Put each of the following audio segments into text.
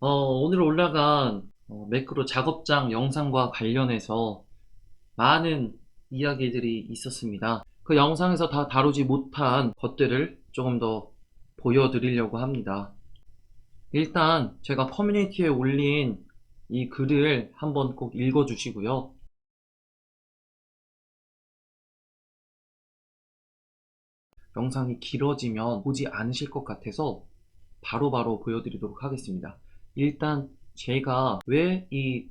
어, 오늘 올라간 어, 매크로 작업장 영상과 관련해서 많은 이야기들이 있었습니다. 그 영상에서 다 다루지 못한 것들을 조금 더 보여드리려고 합니다. 일단 제가 커뮤니티에 올린 이 글을 한번 꼭 읽어주시고요. 영상이 길어지면 보지 않으실 것 같아서 바로바로 보여드리도록 하겠습니다. 일단 제가 왜 이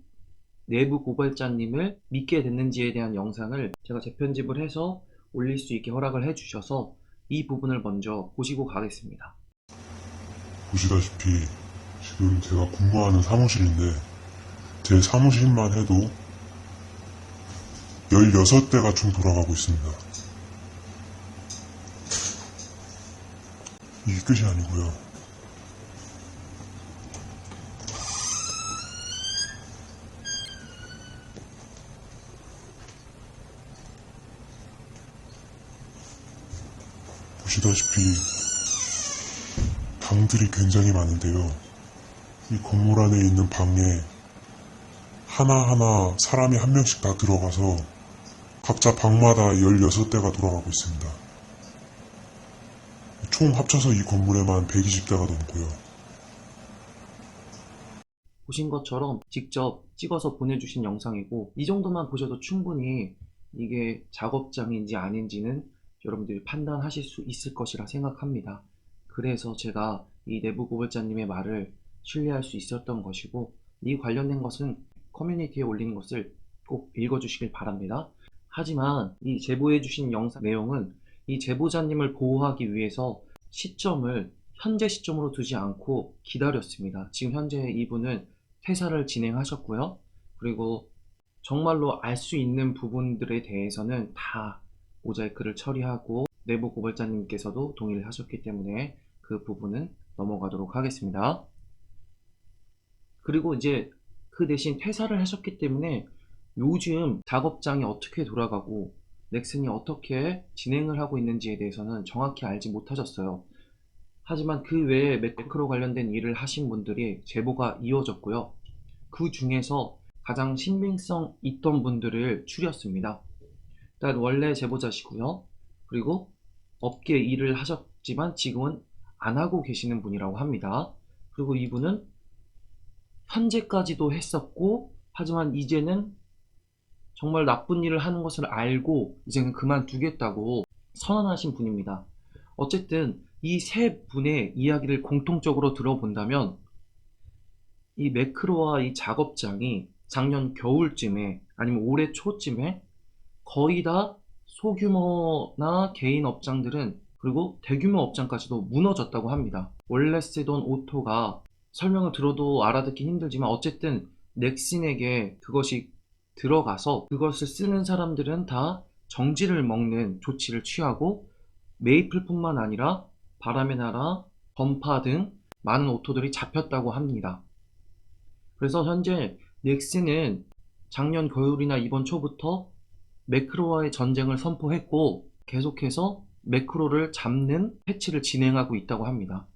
내부 고발자님을 믿게 됐는지에 대한 영상을 제가 재편집을 해서 올릴 수 있게 허락을 해주셔서 이 부분을 먼저 보시고 가겠습니다. 보시다시피 지금 제가 근무하는 사무실인데 제 사무실만 해도 16대가 총 돌아가고 있습니다. 이게 끝이 아니고요. 보시다시피 방들이 굉장히 많은데요. 이 건물 안에 있는 방에 하나하나 사람이 한 명씩 다 들어가서 각자 방마다 16대가 돌아가고 있습니다. 총 합쳐서 이 건물에만 120대가 넘고요. 보신 것처럼 직접 찍어서 보내주신 영상이고 이 정도만 보셔도 충분히 이게 작업장인지 아닌지는 여러분들이 판단하실 수 있을 것이라 생각합니다. 그래서 제가 이 내부 고발자님의 말을 신뢰할 수 있었던 것이고 이 관련된 것은 커뮤니티에 올린 것을 꼭 읽어주시길 바랍니다. 하지만 이 제보해주신 영상 내용은 이 제보자님을 보호하기 위해서 시점을 현재 시점으로 두지 않고 기다렸습니다. 지금 현재 이분은 퇴사를 진행하셨고요. 그리고 정말로 알 수 있는 부분들에 대해서는 다 모자이크를 처리하고 내부 고발자님께서도 동의를 하셨기 때문에 그 부분은 넘어가도록 하겠습니다. 그리고 이제 그 대신 퇴사를 하셨기 때문에 요즘 작업장이 어떻게 돌아가고 넥슨이 어떻게 진행을 하고 있는지에 대해서는 정확히 알지 못하셨어요. 하지만 그 외에 매크로 관련된 일을 하신 분들이 제보가 이어졌고요. 그 중에서 가장 신빙성 있던 분들을 추렸습니다. 일단 원래 제보자시고요. 그리고 업계 일을 하셨지만 지금은 안 하고 계시는 분이라고 합니다. 그리고 이분은 현재까지도 했었고 하지만 이제는 정말 나쁜 일을 하는 것을 알고 이제는 그만두겠다고 선언하신 분입니다. 어쨌든 이 세 분의 이야기를 공통적으로 들어본다면 이 매크로와 이 작업장이 작년 겨울쯤에 아니면 올해 초쯤에 거의 다 소규모나 개인 업장들은 그리고 대규모 업장까지도 무너졌다고 합니다. 원래 쓰던 오토가 설명을 들어도 알아듣기 힘들지만 어쨌든 넥슨에게 그것이 들어가서 그것을 쓰는 사람들은 다 정지를 먹는 조치를 취하고 메이플뿐만 아니라 바람의 나라, 건파 등 많은 오토들이 잡혔다고 합니다. 그래서 현재 넥슨은 작년 겨울이나 이번 초부터 매크로와의 전쟁을 선포했고 계속해서 매크로를 잡는 패치를 진행하고 있다고 합니다.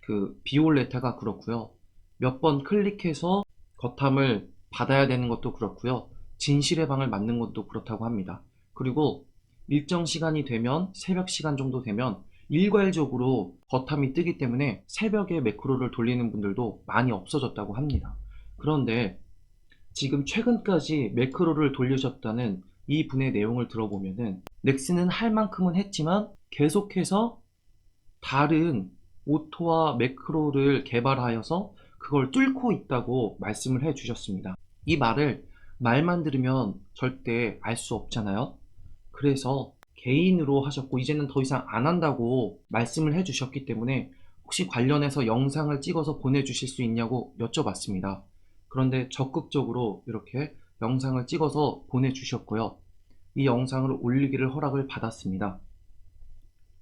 그 비올레타가 그렇고요. 몇 번 클릭해서 거탐을 받아야 되는 것도 그렇고요. 진실의 방을 맞는 것도 그렇다고 합니다. 그리고 일정 시간이 되면 새벽 시간 정도 되면 일괄적으로 거탐이 뜨기 때문에 새벽에 매크로를 돌리는 분들도 많이 없어졌다고 합니다. 그런데 지금 최근까지 매크로를 돌리셨다는 이 분의 내용을 들어보면은 넥슨은 할 만큼은 했지만 계속해서 다른 오토와 매크로를 개발하여서 그걸 뚫고 있다고 말씀을 해 주셨습니다. 이 말을 말만 들으면 절대 알 수 없잖아요. 그래서 개인으로 하셨고 이제는 더 이상 안 한다고 말씀을 해 주셨기 때문에 혹시 관련해서 영상을 찍어서 보내주실 수 있냐고 여쭤봤습니다. 그런데 적극적으로 이렇게 영상을 찍어서 보내주셨고요. 이 영상을 올리기를 허락을 받았습니다.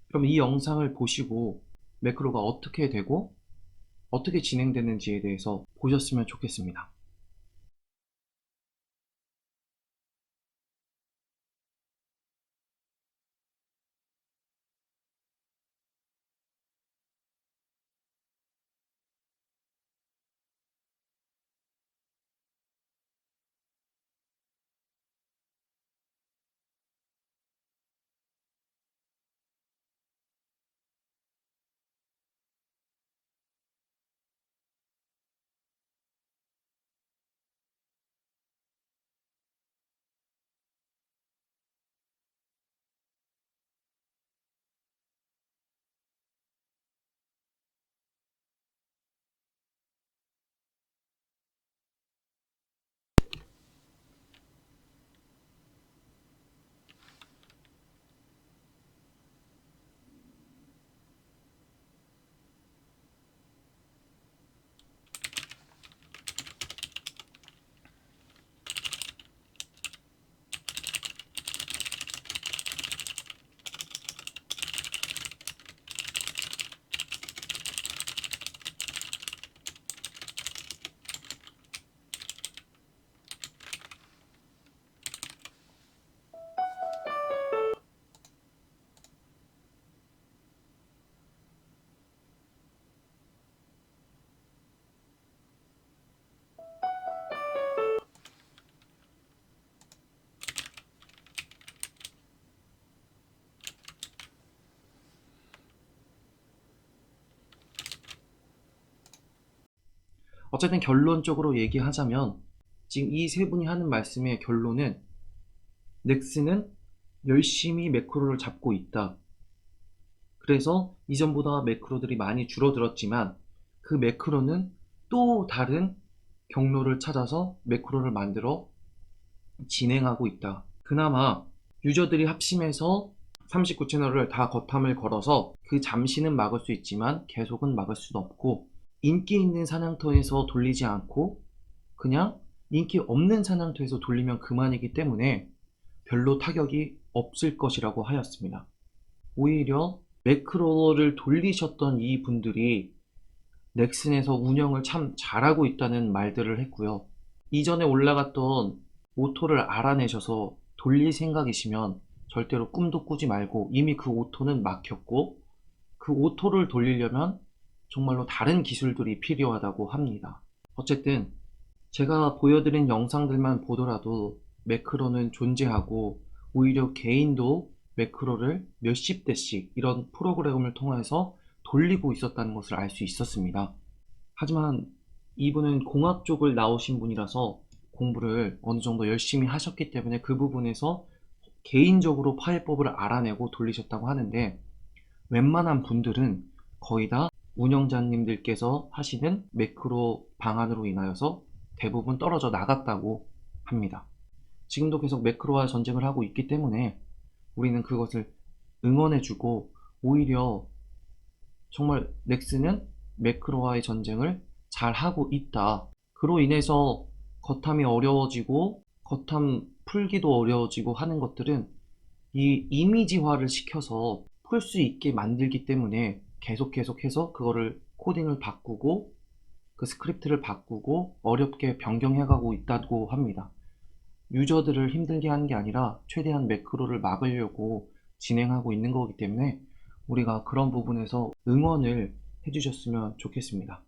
그럼 이 영상을 보시고 매크로가 어떻게 되고 어떻게 진행되는지에 대해서 보셨으면 좋겠습니다. 어쨌든 결론적으로 얘기하자면 지금 이 세 분이 하는 말씀의 결론은 넥슨은 열심히 매크로를 잡고 있다. 그래서 이전보다 매크로들이 많이 줄어들었지만 그 매크로는 또 다른 경로를 찾아서 매크로를 만들어 진행하고 있다. 그나마 유저들이 합심해서 39채널을 다 거탐을 걸어서 그 잠시는 막을 수 있지만 계속은 막을 수는 없고 인기 있는 사냥터에서 돌리지 않고 그냥 인기 없는 사냥터에서 돌리면 그만이기 때문에 별로 타격이 없을 것이라고 하였습니다. 오히려 매크로를 돌리셨던 이 분들이 넥슨에서 운영을 참 잘하고 있다는 말들을 했고요. 이전에 올라갔던 오토를 알아내셔서 돌릴 생각이시면 절대로 꿈도 꾸지 말고 이미 그 오토는 막혔고 그 오토를 돌리려면 정말로 다른 기술들이 필요하다고 합니다. 어쨌든 제가 보여드린 영상들만 보더라도 매크로는 존재하고 오히려 개인도 매크로를 몇십 대씩 이런 프로그램을 통해서 돌리고 있었다는 것을 알 수 있었습니다. 하지만 이분은 공학 쪽을 나오신 분이라서 공부를 어느 정도 열심히 하셨기 때문에 그 부분에서 개인적으로 파일법을 알아내고 돌리셨다고 하는데 웬만한 분들은 거의 다 운영자님들께서 하시는 매크로 방안으로 인하여서 대부분 떨어져 나갔다고 합니다. 지금도 계속 매크로와 전쟁을 하고 있기 때문에 우리는 그것을 응원해주고 오히려 정말 넥슨은 매크로와의 전쟁을 잘 하고 있다. 그로 인해서 거탐이 어려워지고 거탐 풀기도 어려워지고 하는 것들은 이 이미지화를 시켜서 풀 수 있게 만들기 때문에 계속 계속해서 그거를 코딩을 바꾸고 그 스크립트를 바꾸고 어렵게 변경해가고 있다고 합니다. 유저들을 힘들게 하는 게 아니라 최대한 매크로를 막으려고 진행하고 있는 거기 때문에 우리가 그런 부분에서 응원을 해주셨으면 좋겠습니다.